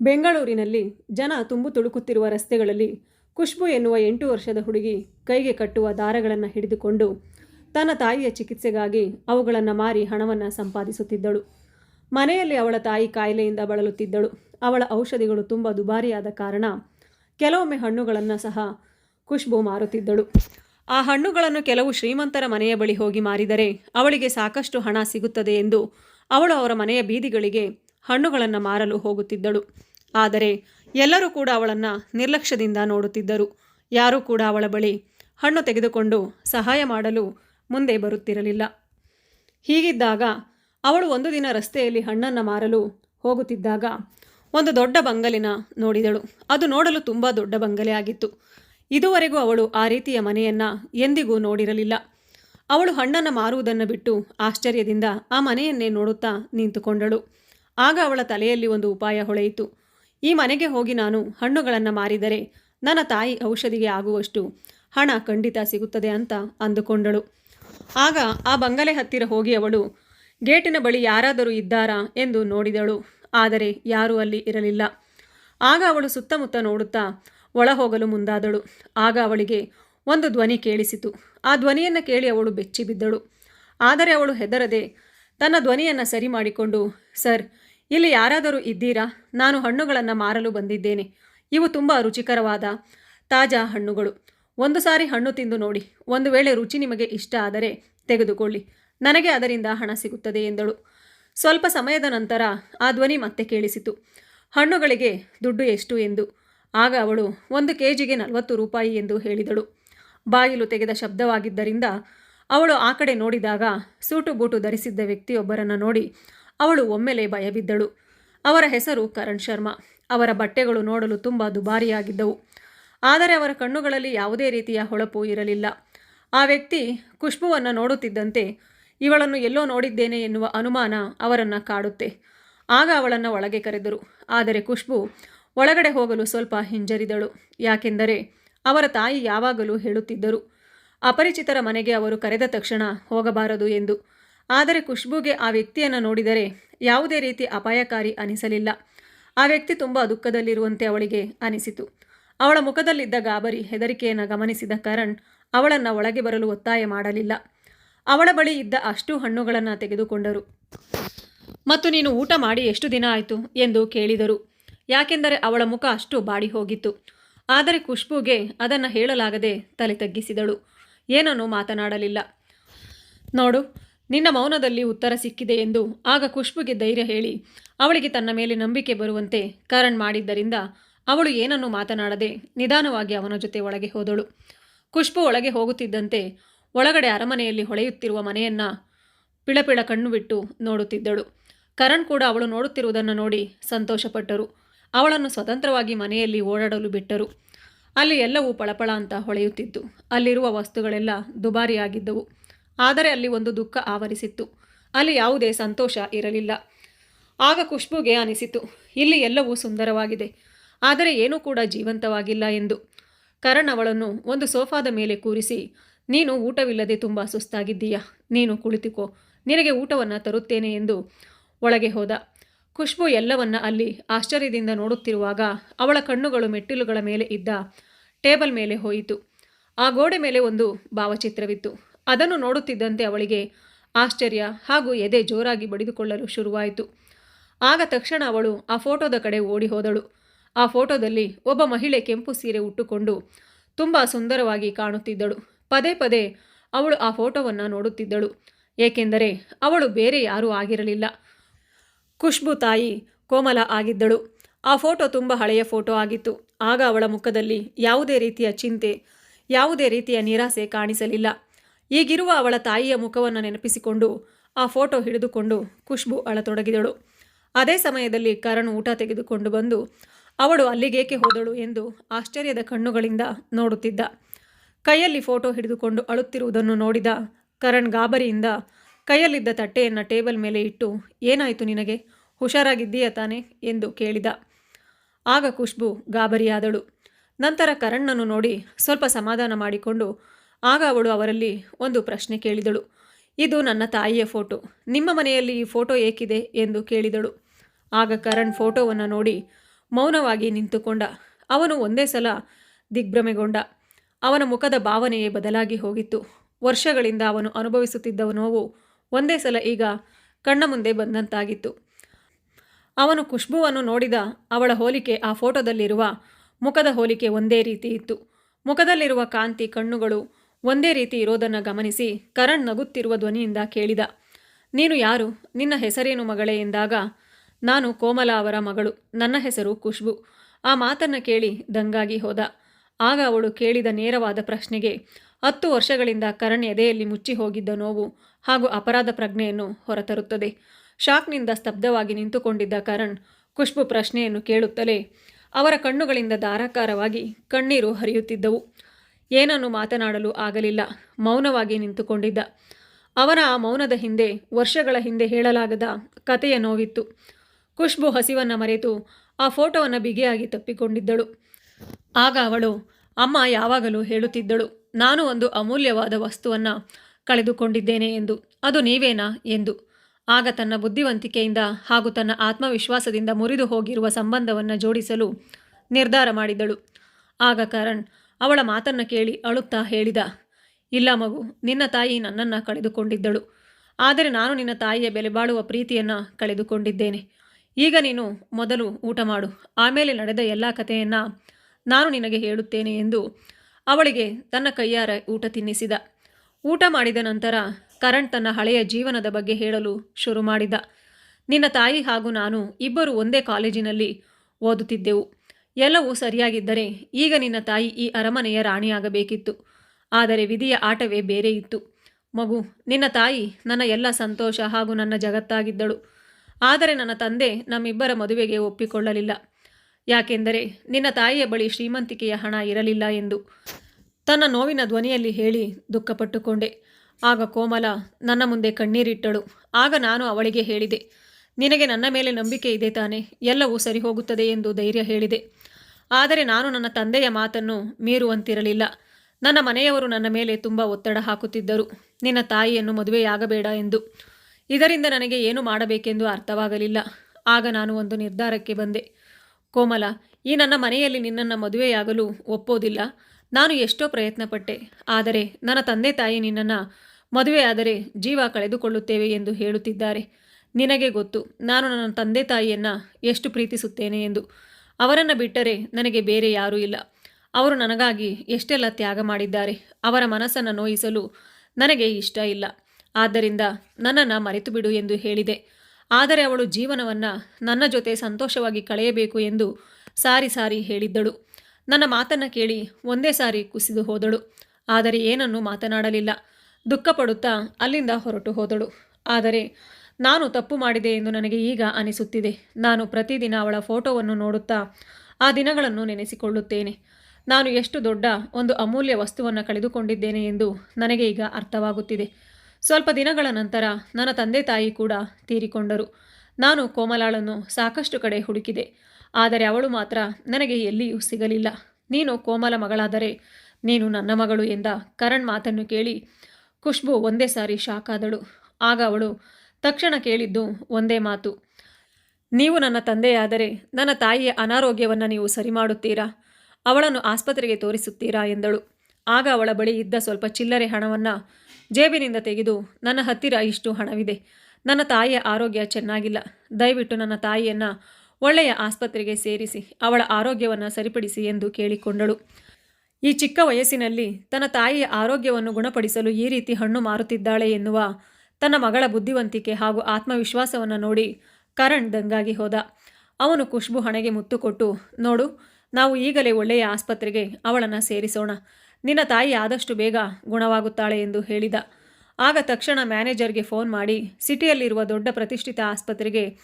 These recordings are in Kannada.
ಬೆಂಗಳೂರಿನಲ್ಲಿ ಜನ ತುಂಬು ತುಳುಕುತ್ತಿರುವ ರಸ್ತೆಗಳಲ್ಲಿ ಖುಷ್ಬು ಎನ್ನುವ ಎಂಟು ವರ್ಷದ ಹುಡುಗಿ ಕೈಗೆ ಕಟ್ಟುವ ದಾರಗಳನ್ನು ಹಿಡಿದುಕೊಂಡು ತನ್ನ ತಾಯಿಯ ಚಿಕಿತ್ಸೆಗಾಗಿ ಅವುಗಳನ್ನು ಮಾರಿ ಹಣವನ್ನು ಸಂಪಾದಿಸುತ್ತಿದ್ದಳು. ಮನೆಯಲ್ಲಿ ಅವಳ ತಾಯಿ ಕಾಯಿಲೆಯಿಂದ ಬಳಲುತ್ತಿದ್ದಳು. ಅವಳ ಔಷಧಿಗಳು ತುಂಬ ದುಬಾರಿಯಾದ ಕಾರಣ ಕೆಲವೊಮ್ಮೆ ಹಣ್ಣುಗಳನ್ನು ಸಹ ಖುಷ್ಬು ಮಾರುತ್ತಿದ್ದಳು. ಆ ಹಣ್ಣುಗಳನ್ನು ಕೆಲವು ಶ್ರೀಮಂತರ ಮನೆಯ ಬಳಿ ಹೋಗಿ ಮಾರಿದರೆ ಅವಳಿಗೆ ಸಾಕಷ್ಟು ಹಣ ಸಿಗುತ್ತದೆ ಎಂದು ಅವಳು ಅವರ ಮನೆಯ ಬೀದಿಗಳಿಗೆ ಹಣ್ಣುಗಳನ್ನು ಮಾರಲು ಹೋಗುತ್ತಿದ್ದಳು. ಆದರೆ ಎಲ್ಲರೂ ಕೂಡ ಅವಳನ್ನು ನಿರ್ಲಕ್ಷ್ಯದಿಂದ ನೋಡುತ್ತಿದ್ದರು. ಯಾರೂ ಕೂಡ ಅವಳ ಬಳಿ ಹಣ್ಣು ತೆಗೆದುಕೊಂಡು ಸಹಾಯ ಮಾಡಲು ಮುಂದೆ ಬರುತ್ತಿರಲಿಲ್ಲ. ಹೀಗಿದ್ದಾಗ ಅವಳು ಒಂದು ದಿನ ರಸ್ತೆಯಲ್ಲಿ ಹಣ್ಣನ್ನು ಮಾರಲು ಹೋಗುತ್ತಿದ್ದಾಗ ಒಂದು ದೊಡ್ಡ ಬಂಗಲಿನ ನೋಡಿದಳು. ಅದು ನೋಡಲು ತುಂಬ ದೊಡ್ಡ ಬಂಗಲೆ ಆಗಿತ್ತು. ಇದುವರೆಗೂ ಅವಳು ಆ ರೀತಿಯ ಮನೆಯನ್ನು ಎಂದಿಗೂ ನೋಡಿರಲಿಲ್ಲ. ಅವಳು ಹಣ್ಣನ್ನು ಮಾರುವುದನ್ನು ಬಿಟ್ಟು ಆಶ್ಚರ್ಯದಿಂದ ಆ ಮನೆಯನ್ನೇ ನೋಡುತ್ತಾ ನಿಂತುಕೊಂಡಳು. ಆಗ ಅವಳ ತಲೆಯಲ್ಲಿ ಒಂದು ಉಪಾಯ ಹೊಳೆಯಿತು. ಈ ಮನೆಗೆ ಹೋಗಿ ನಾನು ಹಣ್ಣುಗಳನ್ನು ಮಾರಿದರೆ ನನ್ನ ತಾಯಿ ಔಷಧಿಗೆ ಆಗುವಷ್ಟು ಹಣ ಖಂಡಿತ ಸಿಗುತ್ತದೆ ಅಂತ ಅಂದುಕೊಂಡಳು. ಆಗ ಆ ಬಂಗಲೆ ಹತ್ತಿರ ಹೋಗಿ ಅವಳು, ಗೇಟಿನ ಬಳಿ ಯಾರಾದರೂ ಇದ್ದಾರಾ? ಎಂದು ನೋಡಿದಳು. ಆದರೆ ಯಾರೂ ಅಲ್ಲಿ ಇರಲಿಲ್ಲ. ಆಗ ಅವಳು ಸುತ್ತಮುತ್ತ ನೋಡುತ್ತಾ ಒಳ ಹೋಗಲು ಮುಂದಾದಳು. ಆಗ ಅವಳಿಗೆ ಒಂದು ಧ್ವನಿ ಕೇಳಿಸಿತು. ಆ ಧ್ವನಿಯನ್ನು ಕೇಳಿ ಅವಳು ಬೆಚ್ಚಿ ಬಿದ್ದಳು ಆದರೆ ಅವಳು ಹೆದರದೆ ತನ್ನ ಧ್ವನಿಯನ್ನು ಸರಿ ಮಾಡಿಕೊಂಡು, ಸರ್ ಇಲ್ಲಿ ಯಾರಾದರೂ ಇದ್ದೀರಾ? ನಾನು ಹಣ್ಣುಗಳನ್ನು ಮಾರಲು ಬಂದಿದ್ದೇನೆ. ಇವು ತುಂಬ ರುಚಿಕರವಾದ, ತಾಜಾ ಹಣ್ಣುಗಳು. ಒಂದು ಸಾರಿ ಹಣ್ಣು ತಿಂದು ನೋಡಿ. ಒಂದು ವೇಳೆ ರುಚಿ ನಿಮಗೆ ಇಷ್ಟ ಆದರೆ ತೆಗೆದುಕೊಳ್ಳಿ. ನನಗೆ ಅದರಿಂದ ಹಣ ಸಿಗುತ್ತದೆ ಎಂದಳು. ಸ್ವಲ್ಪ ಸಮಯದ ನಂತರ ಆ ಧ್ವನಿ ಮತ್ತೆ ಕೇಳಿಸಿತು. ಹಣ್ಣುಗಳಿಗೆ ದುಡ್ಡು ಎಷ್ಟು ಎಂದು. ಆಗ ಅವಳು, ಒಂದು ಕೆ ಜಿಗೆ ನಲವತ್ತು ರೂಪಾಯಿ ಎಂದು ಹೇಳಿದಳು. ಬಾಗಿಲು ತೆಗೆದ ಶಬ್ದವಾಗಿದ್ದರಿಂದ ಅವಳು ಆ ಕಡೆ ನೋಡಿದಾಗ ಸೂಟು ಬೂಟು ಧರಿಸಿದ್ದ ವ್ಯಕ್ತಿಯೊಬ್ಬರನ್ನು ನೋಡಿ ಅವಳು ಒಮ್ಮೆಲೆ ಭಯಬಿದ್ದಳು. ಅವರ ಹೆಸರು ಕರಣ್ ಶರ್ಮಾ. ಅವರ ಬಟ್ಟೆಗಳು ನೋಡಲು ತುಂಬ ದುಬಾರಿಯಾಗಿದ್ದವು. ಆದರೆ ಅವರ ಕಣ್ಣುಗಳಲ್ಲಿ ಯಾವುದೇ ರೀತಿಯ ಹೊಳಪು ಇರಲಿಲ್ಲ. ಆ ವ್ಯಕ್ತಿ ಖುಷ್ಬುವನ್ನು ನೋಡುತ್ತಿದ್ದಂತೆ, ಇವಳನ್ನು ಎಲ್ಲೋ ನೋಡಿದ್ದೇನೆ ಎನ್ನುವ ಅನುಮಾನ ಅವರನ್ನು ಕಾಡುತ್ತೆ. ಆಗ ಅವಳನ್ನು ಒಳಗೆ ಕರೆದರು. ಆದರೆ ಖುಷ್ಬು ಒಳಗಡೆ ಹೋಗಲು ಸ್ವಲ್ಪ ಹಿಂಜರಿದಳು. ಯಾಕೆಂದರೆ ಅವರ ತಾಯಿ ಯಾವಾಗಲೂ ಹೇಳುತ್ತಿದ್ದರು, ಅಪರಿಚಿತರ ಮನೆಗೆ ಅವರು ಕರೆದ ತಕ್ಷಣ ಹೋಗಬಾರದು ಎಂದು. ಆದರೆ ಖುಷ್ಬುಗೆ ಆ ವ್ಯಕ್ತಿಯನ್ನು ನೋಡಿದರೆ ಯಾವುದೇ ರೀತಿ ಅಪಾಯಕಾರಿ ಅನಿಸಲಿಲ್ಲ. ಆ ವ್ಯಕ್ತಿ ತುಂಬ ದುಃಖದಲ್ಲಿರುವಂತೆ ಅವಳಿಗೆ ಅನಿಸಿತು. ಅವಳ ಮುಖದಲ್ಲಿದ್ದ ಗಾಬರಿ, ಹೆದರಿಕೆಯನ್ನು ಗಮನಿಸಿದ ಕರಣ್ ಅವಳನ್ನು ಒಳಗೆ ಬರಲು ಒತ್ತಾಯ ಮಾಡಲಿಲ್ಲ. ಅವಳ ಬಳಿ ಇದ್ದ ಅಷ್ಟು ಹಣ್ಣುಗಳನ್ನು ತೆಗೆದುಕೊಂಡರು. ಮತ್ತು ನೀನು ಊಟ ಮಾಡಿ ಎಷ್ಟು ದಿನ ಆಯಿತು? ಎಂದು ಕೇಳಿದರು. ಯಾಕೆಂದರೆ ಅವಳ ಮುಖ ಅಷ್ಟು ಬಾಡಿ ಹೋಗಿತ್ತು. ಆದರೆ ಖುಷ್ಬುಗೆ ಅದನ್ನು ಹೇಳಲಾಗದೆ ತಲೆ ತಗ್ಗಿಸಿದಳು. ಏನನ್ನೂ ಮಾತನಾಡಲಿಲ್ಲ. ನೋಡು ನಿನ್ನ ಮೌನದಲ್ಲಿ ಉತ್ತರ ಸಿಕ್ಕಿದೆ ಎಂದು ಆಗ ಖುಷ್ಬುಗೆ ಧೈರ್ಯ ಹೇಳಿ, ಅವಳಿಗೆ ತನ್ನ ಮೇಲೆ ನಂಬಿಕೆ ಬರುವಂತೆ ಕರಣ್ ಮಾಡಿದ್ದರಿಂದ ಅವಳು ಏನನ್ನೂ ಮಾತನಾಡದೆ ನಿಧಾನವಾಗಿ ಅವನ ಜೊತೆ ಒಳಗೆ ಹೋದಳು. ಖುಷ್ಬು ಒಳಗೆ ಹೋಗುತ್ತಿದ್ದಂತೆ ಒಳಗಡೆ ಅರಮನೆಯಲ್ಲಿ ಹೊಳೆಯುತ್ತಿರುವ ಮನೆಯನ್ನ ಪಿಳಪಿಳ ಕಣ್ಣು ಬಿಟ್ಟು ನೋಡುತ್ತಿದ್ದಳು. ಕರಣ್ ಕೂಡ ಅವಳು ನೋಡುತ್ತಿರುವುದನ್ನು ನೋಡಿ ಸಂತೋಷಪಟ್ಟರು. ಅವಳನ್ನು ಸ್ವತಂತ್ರವಾಗಿ ಮನೆಯಲ್ಲಿ ಓಡಾಡಲು ಬಿಟ್ಟರು. ಅಲ್ಲಿ ಎಲ್ಲವೂ ಪಳಪಳ ಅಂತ ಹೊಳೆಯುತ್ತಿತ್ತು. ಅಲ್ಲಿರುವ ವಸ್ತುಗಳೆಲ್ಲ ದುಬಾರಿಯಾಗಿದ್ದವು. ಆದರೆ ಅಲ್ಲಿ ಒಂದು ದುಃಖ ಆವರಿಸಿತ್ತು. ಅಲ್ಲಿ ಯಾವುದೇ ಸಂತೋಷ ಇರಲಿಲ್ಲ. ಆಗ ಖುಷ್ಬುಗೆ ಅನಿಸಿತು, ಇಲ್ಲಿ ಎಲ್ಲವೂ ಸುಂದರವಾಗಿದೆ, ಆದರೆ ಏನೂ ಕೂಡ ಜೀವಂತವಾಗಿಲ್ಲ ಎಂದು. ಕರಣ್ ಅವಳನ್ನು ಒಂದು ಸೋಫಾದ ಮೇಲೆ ಕೂರಿಸಿ, ನೀನು ಊಟವಿಲ್ಲದೆ ತುಂಬ ಸುಸ್ತಾಗಿದ್ದೀಯಾ? ನೀನು ಕುಳಿತುಕೋ, ನಿನಗೆ ಊಟವನ್ನು ತರುತ್ತೇನೆ ಎಂದು ಒಳಗೆ ಹೋದ. ಖುಷ್ಬು ಎಲ್ಲವನ್ನ ಅಲ್ಲಿ ಆಶ್ಚರ್ಯದಿಂದ ನೋಡುತ್ತಿರುವಾಗ ಅವಳ ಕಣ್ಣುಗಳು ಮೆಟ್ಟಿಲುಗಳ ಮೇಲೆ ಇದ್ದ ಟೇಬಲ್ ಮೇಲೆ ಹೋಯಿತು. ಆ ಗೋಡೆ ಮೇಲೆ ಒಂದು ಭಾವಚಿತ್ರವಿತ್ತು. ಅದನ್ನು ನೋಡುತ್ತಿದ್ದಂತೆ ಅವಳಿಗೆ ಆಶ್ಚರ್ಯ ಹಾಗೂ ಎದೆ ಜೋರಾಗಿ ಬಡಿದುಕೊಳ್ಳಲು ಶುರುವಾಯಿತು. ಆಗ ತಕ್ಷಣ ಅವಳು ಆ ಫೋಟೋದ ಕಡೆ ಓಡಿ ಹೋದಳು. ಆ ಫೋಟೋದಲ್ಲಿ ಒಬ್ಬ ಮಹಿಳೆ ಕೆಂಪು ಸೀರೆ ಉಟ್ಟುಕೊಂಡು ತುಂಬ ಸುಂದರವಾಗಿ ಕಾಣುತ್ತಿದ್ದಳು. ಪದೇ ಪದೇ ಅವಳು ಆ ಫೋಟೋವನ್ನು ನೋಡುತ್ತಿದ್ದಳು. ಏಕೆಂದರೆ ಅವಳು ಬೇರೆ ಯಾರೂ ಆಗಿರಲಿಲ್ಲ. ಖುಷ್ಬು ತಾಯಿ ಕೋಮಲ ಆಗಿದ್ದಳು. ಆ ಫೋಟೋ ತುಂಬ ಹಳೆಯ ಫೋಟೋ ಆಗಿತ್ತು. ಆಗ ಅವಳ ಮುಖದಲ್ಲಿ ಯಾವುದೇ ರೀತಿಯ ಚಿಂತೆ, ಯಾವುದೇ ರೀತಿಯ ನಿರಾಸೆ ಕಾಣಿಸಲಿಲ್ಲ. ಈಗಿರುವ ಅವಳ ತಾಯಿಯ ಮುಖವನ್ನು ನೆನಪಿಸಿಕೊಂಡು ಆ ಫೋಟೋ ಹಿಡಿದುಕೊಂಡು ಖುಷ್ಬು ಅಳತೊಡಗಿದಳು. ಅದೇ ಸಮಯದಲ್ಲಿ ಕರಣ್ ಊಟ ತೆಗೆದುಕೊಂಡು ಬಂದು ಅವಳು ಅಲ್ಲಿಗೇಕೆ ಹೋದಳು ಎಂದು ಆಶ್ಚರ್ಯದ ಕಣ್ಣುಗಳಿಂದ ನೋಡುತ್ತಿದ್ದ. ಕೈಯಲ್ಲಿ ಫೋಟೋ ಹಿಡಿದುಕೊಂಡು ಅಳುತ್ತಿರುವುದನ್ನು ನೋಡಿದ ಕರಣ್ ಗಾಬರಿಯಿಂದ ಕೈಯಲ್ಲಿದ್ದ ತಟ್ಟೆಯನ್ನು ಟೇಬಲ್ ಮೇಲೆ ಇಟ್ಟು, ಏನಾಯಿತು ನಿನಗೆ? ಹುಷಾರಾಗಿದ್ದೀಯ ತಾನೆ? ಎಂದು ಕೇಳಿದ. ಆಗ ಖುಷ್ಬು ಗಾಬರಿಯಾದಳು. ನಂತರ ಕರಣ್ಣನ್ನು ನೋಡಿ ಸ್ವಲ್ಪ ಸಮಾಧಾನ ಮಾಡಿಕೊಂಡು ಆಗ ಅವಳು ಅವರಲ್ಲಿ ಒಂದು ಪ್ರಶ್ನೆ ಕೇಳಿದಳು. ಇದು ನನ್ನ ತಾಯಿಯ ಫೋಟೋ. ನಿಮ್ಮ ಮನೆಯಲ್ಲಿ ಈ ಫೋಟೋ ಏಕಿದೆ ಎಂದು ಕೇಳಿದಳು. ಆಗ ಕರಣ್ ಫೋಟೋವನ್ನು ನೋಡಿ ಮೌನವಾಗಿ ನಿಂತುಕೊಂಡ. ಅವನು ಒಂದೇ ಸಲ ದಿಗ್ಭ್ರಮೆಗೊಂಡ. ಅವನ ಮುಖದ ಭಾವನೆಯೇ ಬದಲಾಗಿ ಹೋಗಿತ್ತು. ವರ್ಷಗಳಿಂದ ಅವನು ಅನುಭವಿಸುತ್ತಿದ್ದ ನೋವು ಒಂದೇ ಸಲ ಈಗ ಕಣ್ಣ ಮುಂದೆ ಬಂದಂತಾಗಿತ್ತು. ಅವನು ಖುಷ್ಬುವನ್ನು ನೋಡಿದ ಅವಳ ಹೋಲಿಕೆ ಆ ಫೋಟೋದಲ್ಲಿರುವ ಮುಖದ ಹೋಲಿಕೆ ಒಂದೇ ರೀತಿ ಇತ್ತು. ಮುಖದಲ್ಲಿರುವ ಕಾಂತಿ, ಕಣ್ಣುಗಳು ಒಂದೇ ರೀತಿ ಇರೋದನ್ನು ಗಮನಿಸಿ ಕರಣ್ ನಗುತ್ತಿರುವ ಧ್ವನಿಯಿಂದ ಕೇಳಿದ, ನೀನು ಯಾರು? ನಿನ್ನ ಹೆಸರೇನು ಮಗಳೇ? ಎಂದಾಗ, ನಾನು ಕೋಮಲ ಅವರ ಮಗಳು. ನನ್ನ ಹೆಸರು ಖುಷ್ಬು. ಆ ಮಾತನ್ನು ಕೇಳಿ ದಂಗಾಗಿ ಹೋದ. ಆಗ ಅವಳು ಕೇಳಿದ ನೇರವಾದ ಪ್ರಶ್ನೆಗೆ, ಹತ್ತು ವರ್ಷಗಳಿಂದ ಕರಣ್ ಎದೆಯಲ್ಲಿ ಮುಚ್ಚಿ ಹೋಗಿದ್ದ ನೋವು ಹಾಗೂ ಅಪರಾಧ ಪ್ರಜ್ಞೆಯನ್ನು ಹೊರತರುತ್ತದೆ. ಶಾಕ್ನಿಂದ ಸ್ತಬ್ಧವಾಗಿ ನಿಂತುಕೊಂಡಿದ್ದ ಕರಣ್ ಖುಷ್ಬು ಪ್ರಶ್ನೆಯನ್ನು ಕೇಳುತ್ತಲೇ ಅವರ ಕಣ್ಣುಗಳಿಂದ ಧಾರಾಕಾರವಾಗಿ ಕಣ್ಣೀರು ಹರಿಯುತ್ತಿದ್ದವು. ಏನನ್ನು ಮಾತನಾಡಲು ಆಗಲಿಲ್ಲ. ಮೌನವಾಗಿ ನಿಂತುಕೊಂಡಿದ್ದ. ಅವನ ಆ ಮೌನದ ಹಿಂದೆ, ವರ್ಷಗಳ ಹಿಂದೆ ಹೇಳಲಾಗದ ಕತೆಯ ನೋವಿತ್ತು. ಖುಷ್ಬು ಹಸಿವನ್ನು ಮರೆತು ಆ ಫೋಟೋವನ್ನು ಬಿಗಿಯಾಗಿ ತಪ್ಪಿಕೊಂಡಿದ್ದಳು. ಆಗ ಅವಳು, ಅಮ್ಮ ಯಾವಾಗಲೂ ಹೇಳುತ್ತಿದ್ದಳು, ನಾನು ಒಂದು ಅಮೂಲ್ಯವಾದ ವಸ್ತುವನ್ನು ಕಳೆದುಕೊಂಡಿದ್ದೇನೆ ಎಂದು. ಅದು ನೀವೇನಾ? ಎಂದು. ಆಗ ತನ್ನ ಬುದ್ಧಿವಂತಿಕೆಯಿಂದ ಹಾಗೂ ತನ್ನ ಆತ್ಮವಿಶ್ವಾಸದಿಂದ ಮುರಿದು ಹೋಗಿರುವ ಸಂಬಂಧವನ್ನು ಜೋಡಿಸಲು ನಿರ್ಧಾರ ಮಾಡಿದಳು ಆಗ ಕರಣ್ ಅವಳ ಮಾತನ್ನು ಕೇಳಿ ಅಳುತ್ತಾ ಹೇಳಿದ, ಇಲ್ಲ ಮಗು, ನಿನ್ನ ತಾಯಿ ನನ್ನನ್ನು ಕಳೆದುಕೊಂಡಿದ್ದಳು. ಆದರೆ ನಾನು ನಿನ್ನ ತಾಯಿಯ ಬೆಲೆ ಬಾಳುವ ಪ್ರೀತಿಯನ್ನು ಕಳೆದುಕೊಂಡಿದ್ದೇನೆ. ಈಗ ನೀನು ಮೊದಲು ಊಟ ಮಾಡು. ಆಮೇಲೆ ನಡೆದ ಎಲ್ಲ ಕಥೆಯನ್ನು ನಾನು ನಿನಗೆ ಹೇಳುತ್ತೇನೆ ಎಂದು ಅವಳಿಗೆ ತನ್ನ ಕೈಯಾರ ಊಟ ತಿನ್ನಿಸಿದ. ಊಟ ಮಾಡಿದ ನಂತರ ಕರಣ್ ತನ್ನ ಹಳೆಯ ಜೀವನದ ಬಗ್ಗೆ ಹೇಳಲು ಶುರು ಮಾಡಿದ, ನಿನ್ನ ತಾಯಿ ಹಾಗೂ ನಾನು ಇಬ್ಬರು ಒಂದೇ ಕಾಲೇಜಿನಲ್ಲಿ ಓದುತ್ತಿದ್ದೆವು. ಎಲ್ಲವೂ ಸರಿಯಾಗಿದ್ದರೆ ಈಗ ನಿನ್ನ ತಾಯಿ ಈ ಅರಮನೆಯ ರಾಣಿಯಾಗಬೇಕಿತ್ತು. ಆದರೆ ವಿಧಿಯ ಆಟವೇ ಬೇರೆ ಇತ್ತು. ಮಗು, ನಿನ್ನ ತಾಯಿ ನನ್ನ ಎಲ್ಲ ಸಂತೋಷ ಹಾಗೂ ನನ್ನ ಜಗತ್ತಾಗಿದ್ದಳು. ಆದರೆ ನನ್ನ ತಂದೆ ನಮ್ಮಿಬ್ಬರ ಮದುವೆಗೆ ಒಪ್ಪಿಕೊಳ್ಳಲಿಲ್ಲ. ಯಾಕೆಂದರೆ ನಿನ್ನ ತಾಯಿಯ ಬಳಿ ಶ್ರೀಮಂತಿಕೆಯ ಹಣ ಇರಲಿಲ್ಲ ಎಂದು. ತನ್ನ ನೋವಿನ ಧ್ವನಿಯಲ್ಲಿ ಹೇಳಿ ದುಃಖಪಟ್ಟುಕೊಂಡೆ. ಆಗ ಕೋಮಲ ನನ್ನ ಮುಂದೆ ಕಣ್ಣೀರಿಟ್ಟಳು. ಆಗ ನಾನು ಅವಳಿಗೆ ಹೇಳಿದೆ ನಿನಗೆ ನನ್ನ ಮೇಲೆ ನಂಬಿಕೆ ಇದೆ ತಾನೆ? ಎಲ್ಲವೂ ಸರಿ ಹೋಗುತ್ತದೆ ಎಂದು ಧೈರ್ಯ ಹೇಳಿದೆ. ಆದರೆ ನಾನು ನನ್ನ ತಂದೆಯ ಮಾತನ್ನು ಮೀರುವಂತಿರಲಿಲ್ಲ. ನನ್ನ ಮನೆಯವರು ನನ್ನ ಮೇಲೆ ತುಂಬ ಒತ್ತಡ ಹಾಕುತ್ತಿದ್ದರು. ನಿನ್ನ ತಾಯಿಯನ್ನು ಮದುವೆಯಾಗಬೇಡ ಎಂದು. ಇದರಿಂದ ನನಗೆ ಏನು ಮಾಡಬೇಕೆಂದು ಅರ್ಥವಾಗಲಿಲ್ಲ. ಆಗ ನಾನು ಒಂದು ನಿರ್ಧಾರಕ್ಕೆ ಬಂದೆ. ಕೋಮಲ, ಈ ನನ್ನ ಮನೆಯಲ್ಲಿ ನಿನ್ನನ್ನು ಮದುವೆಯಾಗಲು ಒಪ್ಪೋದಿಲ್ಲ. ನಾನು ಎಷ್ಟೋ ಪ್ರಯತ್ನಪಟ್ಟೆ. ಆದರೆ ನನ್ನ ತಂದೆ ತಾಯಿ ನಿನ್ನನ್ನು ಮದುವೆಯಾದರೆ ಜೀವ ಕಳೆದುಕೊಳ್ಳುತ್ತೇವೆ ಎಂದು ಹೇಳುತ್ತಿದ್ದಾರೆ. ನಿನಗೆ ಗೊತ್ತು, ನಾನು ನನ್ನ ತಂದೆ ತಾಯಿಯನ್ನು ಎಷ್ಟು ಪ್ರೀತಿಸುತ್ತೇನೆ ಎಂದು. ಅವರನ್ನು ಬಿಟ್ಟರೆ ನನಗೆ ಬೇರೆ ಯಾರೂ ಇಲ್ಲ. ಅವರು ನನಗಾಗಿ ಎಷ್ಟೆಲ್ಲ ತ್ಯಾಗ ಮಾಡಿದ್ದಾರೆ, ಅವರ ಮನಸ್ಸನ್ನು ನೋಯಿಸಲು ನನಗೆ ಇಷ್ಟ ಇಲ್ಲ. ಆದ್ದರಿಂದ ನನ್ನನ್ನು ಮರೆತು ಬಿಡು ಎಂದು ಹೇಳಿದೆ. ಆದರೆ ಅವಳು ಜೀವನವನ್ನು ನನ್ನ ಜೊತೆ ಸಂತೋಷವಾಗಿ ಕಳೆಯಬೇಕು ಎಂದು ಸಾರಿ ಸಾರಿ ಹೇಳಿದ್ದಳು. ನನ್ನ ಮಾತನ್ನು ಕೇಳಿ ಒಂದೇ ಸಾರಿ ಕುಸಿದು ಹೋದಳು. ಆದರೆ ಏನನ್ನೂ ಮಾತನಾಡಲಿಲ್ಲ. ದುಃಖಪಡುತ್ತಾ ಅಲ್ಲಿಂದ ಹೊರಟು ಹೋದಳು. ಆದರೆ ನಾನು ತಪ್ಪು ಮಾಡಿದೆ ಎಂದು ನನಗೆ ಈಗ ಅನಿಸುತ್ತಿದೆ. ನಾನು ಪ್ರತಿದಿನ ಅವಳ ಫೋಟೋವನ್ನು ನೋಡುತ್ತಾ ಆ ದಿನಗಳನ್ನು ನೆನೆಸಿಕೊಳ್ಳುತ್ತೇನೆ. ನಾನು ಎಷ್ಟು ದೊಡ್ಡ ಒಂದು ಅಮೂಲ್ಯ ವಸ್ತುವನ್ನು ಕಳೆದುಕೊಂಡಿದ್ದೇನೆ ಎಂದು ನನಗೆ ಈಗ ಅರ್ಥವಾಗುತ್ತಿದೆ. ಸ್ವಲ್ಪ ದಿನಗಳ ನಂತರ ನನ್ನ ತಂದೆ ತಾಯಿ ಕೂಡ ತೀರಿಕೊಂಡರು. ನಾನು ಕೋಮಲಾಳನ್ನು ಸಾಕಷ್ಟು ಕಡೆ ಹುಡುಕಿದೆ. ಆದರೆ ಅವಳು ಮಾತ್ರ ನನಗೆ ಎಲ್ಲಿಯೂ ಸಿಗಲಿಲ್ಲ. ನೀನು ಕೋಮಲ ಮಗಳಾದರೆ ನೀನು ನನ್ನ ಮಗಳು ಎಂದ ಕರಣ್ ಮಾತನ್ನು ಕೇಳಿ ಖುಷ್ಬು ಒಂದೇ ಸಾರಿ ಶಾಕ್ ಆದಳು. ಆಗ ಅವಳು ತಕ್ಷಣ ಕೇಳಿದ್ದು ಒಂದೇ ಮಾತು. ನೀವು ನನ್ನ ತಂದೆಯಾದರೆ ನನ್ನ ತಾಯಿಯ ಅನಾರೋಗ್ಯವನ್ನು ನೀವು ಸರಿ ಮಾಡುತ್ತೀರಾ? ಅವಳನ್ನು ಆಸ್ಪತ್ರೆಗೆ ತೋರಿಸುತ್ತೀರಾ? ಎಂದಳು. ಆಗ ಅವಳ ಬಳಿ ಇದ್ದ ಸ್ವಲ್ಪ ಚಿಲ್ಲರೆ ಹಣವನ್ನು ಜೇಬಿನಿಂದ ತೆಗೆದು, ನನ್ನ ಹತ್ತಿರ ಇಷ್ಟು ಹಣವಿದೆ. ನನ್ನ ತಾಯಿಯ ಆರೋಗ್ಯ ಚೆನ್ನಾಗಿಲ್ಲ. ದಯವಿಟ್ಟು ನನ್ನ ತಾಯಿಯನ್ನು ಒಳ್ಳೆಯ ಆಸ್ಪತ್ರೆಗೆ ಸೇರಿಸಿ, ಅವಳ ಆರೋಗ್ಯವನ್ನು ಸರಿಪಡಿಸಿ ಎಂದು ಕೇಳಿಕೊಂಡಳು. ಈ ಚಿಕ್ಕ ವಯಸ್ಸಿನಲ್ಲಿ ತನ್ನ ತಾಯಿಯ ಆರೋಗ್ಯವನ್ನು ಗುಣಪಡಿಸಲು ಈ ರೀತಿ ಹಣ್ಣು ಮಾರುತ್ತಿದ್ದಾಳೆ ಎನ್ನುವ ತನ್ನ ಮಗಳ ಬುದ್ಧಿವಂತಿಕೆ ಹಾಗೂ ಆತ್ಮವಿಶ್ವಾಸವನ್ನು ನೋಡಿ ಕರಣ್ ದಂಗಾಗಿ ಹೋದ. ಅವನು ಖುಷ್ಬು ಹಣೆಗೆ ಮುತ್ತು ಕೊಟ್ಟು, ನೋಡು, ನಾವು ಈಗಲೇ ಒಳ್ಳೆಯ ಆಸ್ಪತ್ರೆಗೆ ಅವಳನ್ನು ಸೇರಿಸೋಣ. ನಿನ್ನ ತಾಯಿ ಆದಷ್ಟು ಬೇಗ ಗುಣವಾಗುತ್ತಾಳೆ ಎಂದು ಹೇಳಿದ. ಆಗ ತಕ್ಷಣ ಮ್ಯಾನೇಜರ್ಗೆ ಫೋನ್ ಮಾಡಿ, ಸಿಟಿಯಲ್ಲಿರುವ ದೊಡ್ಡ ಪ್ರತಿಷ್ಠಿತ ಆಸ್ಪತ್ರೆಗೆ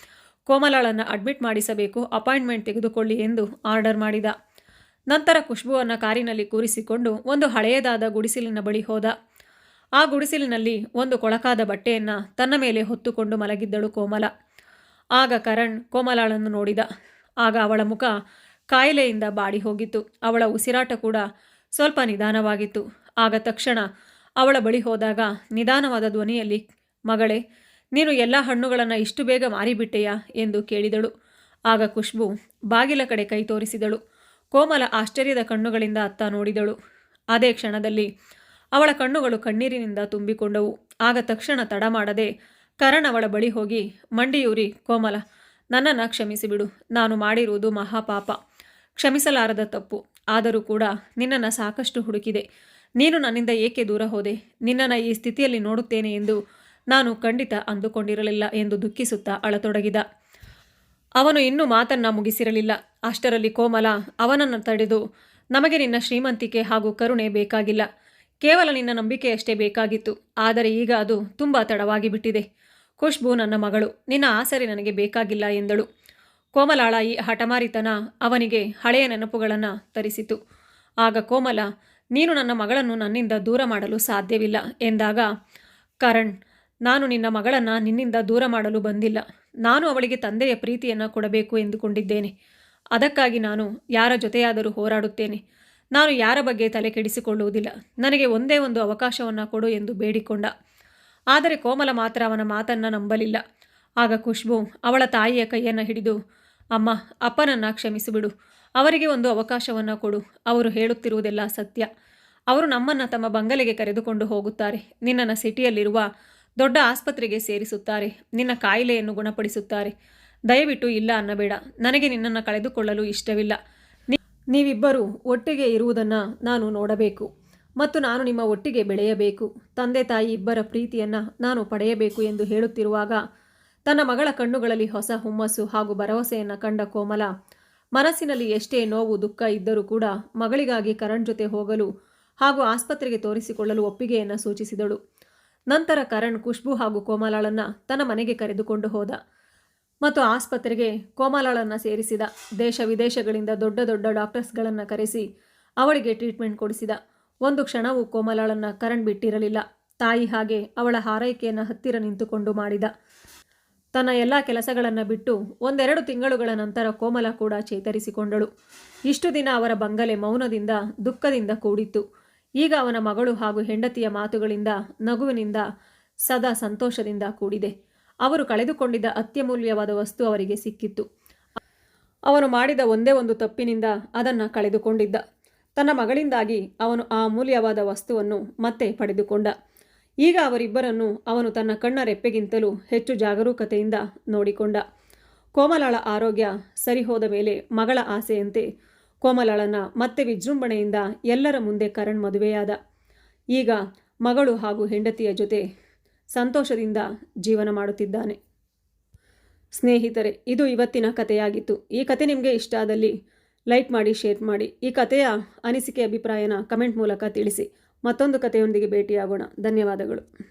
ಕೋಮಲಾಳನ್ನು ಅಡ್ಮಿಟ್ ಮಾಡಿಸಬೇಕು, ಅಪಾಯಿಂಟ್ಮೆಂಟ್ ತೆಗೆದುಕೊಳ್ಳಿ ಎಂದು ಆರ್ಡರ್ ಮಾಡಿದ. ನಂತರ ಖುಷ್ಬುವನ್ನು ಕಾರಿನಲ್ಲಿ ಕೂರಿಸಿಕೊಂಡು ಒಂದು ಹಳೆಯದಾದ ಗುಡಿಸಲಿನ ಬಳಿ ಹೋದ. ಆ ಗುಡಿಸಲಿನಲ್ಲಿ ಒಂದು ಕೊಳಕಾದ ಬಟ್ಟೆಯನ್ನು ತನ್ನ ಮೇಲೆ ಹೊತ್ತುಕೊಂಡು ಮಲಗಿದ್ದಳು ಕೋಮಲ. ಆಗ ಕರಣ್ ಕೋಮಲಾಳನ್ನು ನೋಡಿದ. ಆಗ ಅವಳ ಮುಖ ಕಾಯಿಲೆಯಿಂದ ಬಾಡಿ ಹೋಗಿತ್ತು. ಅವಳ ಉಸಿರಾಟ ಕೂಡ ಸ್ವಲ್ಪ ನಿಧಾನವಾಗಿತ್ತು. ಆಗ ತಕ್ಷಣ ಅವಳ ಬಳಿ ಹೋದಾಗ, ನಿಧಾನವಾದ ಧ್ವನಿಯಲ್ಲಿ, ಮಗಳೇ, ನೀನು ಎಲ್ಲ ಹಣ್ಣುಗಳನ್ನು ಇಷ್ಟು ಬೇಗ ಮಾರಿಬಿಟ್ಟೆಯಾ? ಎಂದು ಕೇಳಿದಳು. ಆಗ ಖುಷ್ಬು ಬಾಗಿಲ ಕಡೆ ಕೈ ತೋರಿಸಿದಳು. ಕೋಮಲ ಆಶ್ಚರ್ಯದ ಕಣ್ಣುಗಳಿಂದ ಅತ್ತ ನೋಡಿದಳು. ಅದೇ ಕ್ಷಣದಲ್ಲಿ ಅವಳ ಕಣ್ಣುಗಳು ಕಣ್ಣೀರಿನಿಂದ ತುಂಬಿಕೊಂಡವು. ಆಗ ತಕ್ಷಣ ತಡ ಮಾಡದೆ ಕರಣ್ ಅವಳ ಬಳಿ ಹೋಗಿ, ಮಂಡಿಯೂರಿ, ಕೋಮಲ, ನನ್ನನ್ನು ಕ್ಷಮಿಸಿಬಿಡು. ನಾನು ಮಾಡಿರುವುದು ಮಹಾಪಾಪ. ಕ್ಷಮಿಸಲಾರದ ತಪ್ಪು. ಆದರೂ ಕೂಡ ನಿನ್ನನ್ನು ಸಾಕಷ್ಟು ಹುಡುಕಿದೆ. ನೀನು ನನ್ನಿಂದ ಏಕೆ ದೂರ ಹೋದೆ? ನಿನ್ನನ್ನು ಈ ಸ್ಥಿತಿಯಲ್ಲಿ ನೋಡುತ್ತೇನೆ ಎಂದು ನಾನು ಖಂಡಿತ ಅಂದುಕೊಂಡಿರಲಿಲ್ಲ ಎಂದು ದುಃಖಿಸುತ್ತಾ ಅಳತೊಡಗಿದ. ಅವನು ಇನ್ನೂ ಮಾತನ್ನ ಮುಗಿಸಿರಲಿಲ್ಲ. ಅಷ್ಟರಲ್ಲಿ ಕೋಮಲ ಅವನನ್ನು ತಡೆದು, ನಮಗೆ ನಿನ್ನ ಶ್ರೀಮಂತಿಕೆ ಹಾಗೂ ಕರುಣೆ ಬೇಕಾಗಿಲ್ಲ. ಕೇವಲ ನಿನ್ನ ನಂಬಿಕೆಯಷ್ಟೇ ಬೇಕಾಗಿತ್ತು, ಆದರೆ ಈಗ ಅದು ತುಂಬ ತಡವಾಗಿ ಬಿಟ್ಟಿದೆ ಖುಷ್ಬು ನನ್ನ ಮಗಳು, ನಿನ್ನ ಆಸರೆ ನನಗೆ ಬೇಕಾಗಿಲ್ಲ ಎಂದಳು. ಕೋಮಲಾಳ ಈ ಹಠಮಾರಿತನ ಅವನಿಗೆ ಹಳೆಯ ನೆನಪುಗಳನ್ನು ತರಿಸಿತು. ಆಗ ಕೋಮಲ, ನೀನು ನನ್ನ ಮಗಳನ್ನು ನನ್ನಿಂದ ದೂರ ಮಾಡಲು ಸಾಧ್ಯವಿಲ್ಲ ಎಂದಾಗ, ಕರಣ್, ನಾನು ನಿನ್ನ ಮಗಳನ್ನು ನಿನ್ನಿಂದ ದೂರ ಮಾಡಲು ಬಂದಿಲ್ಲ. ನಾನು ಅವಳಿಗೆ ತಂದೆಯ ಪ್ರೀತಿಯನ್ನು ಕೊಡಬೇಕು ಎಂದುಕೊಂಡಿದ್ದೇನೆ. ಅದಕ್ಕಾಗಿ ನಾನು ಯಾರ ಜೊತೆಯಾದರೂ ಹೋರಾಡುತ್ತೇನೆ. ನಾನು ಯಾರ ಬಗ್ಗೆ ತಲೆ ಕೆಡಿಸಿಕೊಳ್ಳುವುದಿಲ್ಲ? ನನಗೆ ಒಂದೇ ಒಂದು ಅವಕಾಶವನ್ನು ಕೊಡು ಎಂದು ಬೇಡಿಕೊಂಡ. ಆದರೆ ಕೋಮಲ ಮಾತ್ರ ಅವನ ಮಾತನ್ನು ನಂಬಲಿಲ್ಲ. ಆಗ ಖುಷ್ಬು ಅವಳ ತಾಯಿಯ ಕೈಯನ್ನು ಹಿಡಿದು, ಅಮ್ಮ, ಅಪ್ಪನನ್ನು ಕ್ಷಮಿಸಿಬಿಡು. ಅವರಿಗೆ ಒಂದು ಅವಕಾಶವನ್ನು ಕೊಡು. ಅವರು ಹೇಳುತ್ತಿರುವುದೆಲ್ಲ ಸತ್ಯ. ಅವರು ನಮ್ಮನ್ನು ತಮ್ಮ ಬಂಗಲೆಗೆ ಕರೆದುಕೊಂಡು ಹೋಗುತ್ತಾರೆ. ನಿನ್ನನ್ನು ಸಿಟಿಯಲ್ಲಿರುವ ದೊಡ್ಡ ಆಸ್ಪತ್ರೆಗೆ ಸೇರಿಸುತ್ತಾರೆ. ನಿನ್ನ ಕಾಯಿಲೆಯನ್ನು ಗುಣಪಡಿಸುತ್ತಾರೆ. ದಯವಿಟ್ಟು ಇಲ್ಲ ಅನ್ನಬೇಡ. ನನಗೆ ನಿನ್ನನ್ನು ಕಳೆದುಕೊಳ್ಳಲು ಇಷ್ಟವಿಲ್ಲ. ನೀವಿಬ್ಬರು ಒಟ್ಟಿಗೆ ಇರುವುದನ್ನು ನಾನು ನೋಡಬೇಕು ಮತ್ತು ನಾನು ನಿಮ್ಮ ಒಟ್ಟಿಗೆ ಬೆಳೆಯಬೇಕು. ತಂದೆ ತಾಯಿ ಇಬ್ಬರ ಪ್ರೀತಿಯನ್ನು ನಾನು ಪಡೆಯಬೇಕು ಎಂದು ಹೇಳುತ್ತಿರುವಾಗ ತನ್ನ ಮಗಳ ಕಣ್ಣುಗಳಲ್ಲಿ ಹೊಸ ಹುಮ್ಮಸ್ಸು ಹಾಗೂ ಭರವಸೆಯನ್ನು ಕಂಡ ಕೋಮಲ ಮನಸ್ಸಿನಲ್ಲಿ ಎಷ್ಟೇ ನೋವು ದುಃಖ ಇದ್ದರೂ ಕೂಡ ಮಗಳಿಗಾಗಿ ಕರಣ್ ಜೊತೆ ಹೋಗಲು ಹಾಗೂ ಆಸ್ಪತ್ರೆಗೆ ತೋರಿಸಿಕೊಳ್ಳಲು ಒಪ್ಪಿಗೆಯನ್ನು ಸೂಚಿಸಿದಳು. ನಂತರ ಕರಣ್ ಖುಷ್ಬು ಹಾಗೂ ಕೋಮಲಾಳನ್ನ ತನ್ನ ಮನೆಗೆ ಕರೆದುಕೊಂಡು ಹೋದ. ಮತ್ತು ಆಸ್ಪತ್ರೆಗೆ ಕೋಮಲಾಳನ್ನು ಸೇರಿಸಿದ ದೇಶ ವಿದೇಶಗಳಿಂದ ದೊಡ್ಡ ದೊಡ್ಡ ಡಾಕ್ಟರ್ಸ್ಗಳನ್ನು ಕರೆಸಿ ಅವಳಿಗೆ ಟ್ರೀಟ್ಮೆಂಟ್ ಕೊಡಿಸಿದ. ಒಂದು ಕ್ಷಣವೂ ಕೋಮಲಾಳನ್ನು ಕರಣ್ ಬಿಟ್ಟಿರಲಿಲ್ಲ. ತಾಯಿ ಹಾಗೆ ಅವಳ ಹಾರೈಕೆಯನ್ನು ಹತ್ತಿರ ನಿಂತುಕೊಂಡು ಮಾಡಿದ. ತನ್ನ ಎಲ್ಲ ಕೆಲಸಗಳನ್ನು ಬಿಟ್ಟು ಒಂದೆರಡು ತಿಂಗಳುಗಳ ನಂತರ ಕೋಮಲ ಕೂಡ ಚೇತರಿಸಿಕೊಂಡಳು. ಇಷ್ಟು ದಿನ ಅವರ ಬಂಗಲೆ ಮೌನದಿಂದ, ದುಃಖದಿಂದ ಕೂಡಿತ್ತು. ಈಗ ಅವನ ಮಗಳು ಹಾಗೂ ಹೆಂಡತಿಯ ಮಾತುಗಳಿಂದ, ನಗುವಿನಿಂದ ಸದಾ ಸಂತೋಷದಿಂದ ಕೂಡಿದೆ. ಅವರು ಕಳೆದುಕೊಂಡಿದ್ದ ಅತ್ಯಮೂಲ್ಯವಾದ ವಸ್ತು ಅವರಿಗೆ ಸಿಕ್ಕಿತ್ತು. ಅವನು ಮಾಡಿದ ಒಂದೇ ಒಂದು ತಪ್ಪಿನಿಂದ ಅದನ್ನು ಕಳೆದುಕೊಂಡಿದ್ದ. ತನ್ನ ಮಗಳಿಂದಾಗಿ ಅವನು ಆ ಅಮೂಲ್ಯವಾದ ವಸ್ತುವನ್ನು ಮತ್ತೆ ಪಡೆದುಕೊಂಡ. ಈಗ ಅವರಿಬ್ಬರನ್ನು ಅವನು ತನ್ನ ಕಣ್ಣ ರೆಪ್ಪೆಗಿಂತಲೂ ಹೆಚ್ಚು ಜಾಗರೂಕತೆಯಿಂದ ನೋಡಿಕೊಂಡ. ಕೋಮಲಾಳ ಆರೋಗ್ಯ ಸರಿಹೋದ ಮೇಲೆ ಮಗಳ ಆಸೆಯಂತೆ ಕೋಮಲಾಳನ ಮತ್ತೆ ವಿಜೃಂಭಣೆಯಿಂದ ಎಲ್ಲರ ಮುಂದೆ ಕರಣ್ ಮದುವೆಯಾದ. ಈಗ ಮಗಳು ಹಾಗೂ ಹೆಂಡತಿಯ ಜೊತೆ ಸಂತೋಷದಿಂದ ಜೀವನ ಮಾಡುತ್ತಿದ್ದಾನೆ. ಸ್ನೇಹಿತರೆ, ಇದು ಇವತ್ತಿನ ಕಥೆಯಾಗಿತ್ತು. ಈ ಕತೆ ನಿಮಗೆ ಇಷ್ಟ ಆದಲ್ಲಿ ಲೈಕ್ ಮಾಡಿ, ಶೇರ್ ಮಾಡಿ. ಈ ಕಥೆಯ ಅನಿಸಿಕೆ, ಅಭಿಪ್ರಾಯನ ಕಮೆಂಟ್ ಮೂಲಕ ತಿಳಿಸಿ. ಮತ್ತೊಂದು ಕಥೆಯೊಂದಿಗೆ ಭೇಟಿಯಾಗೋಣ. ಧನ್ಯವಾದಗಳು.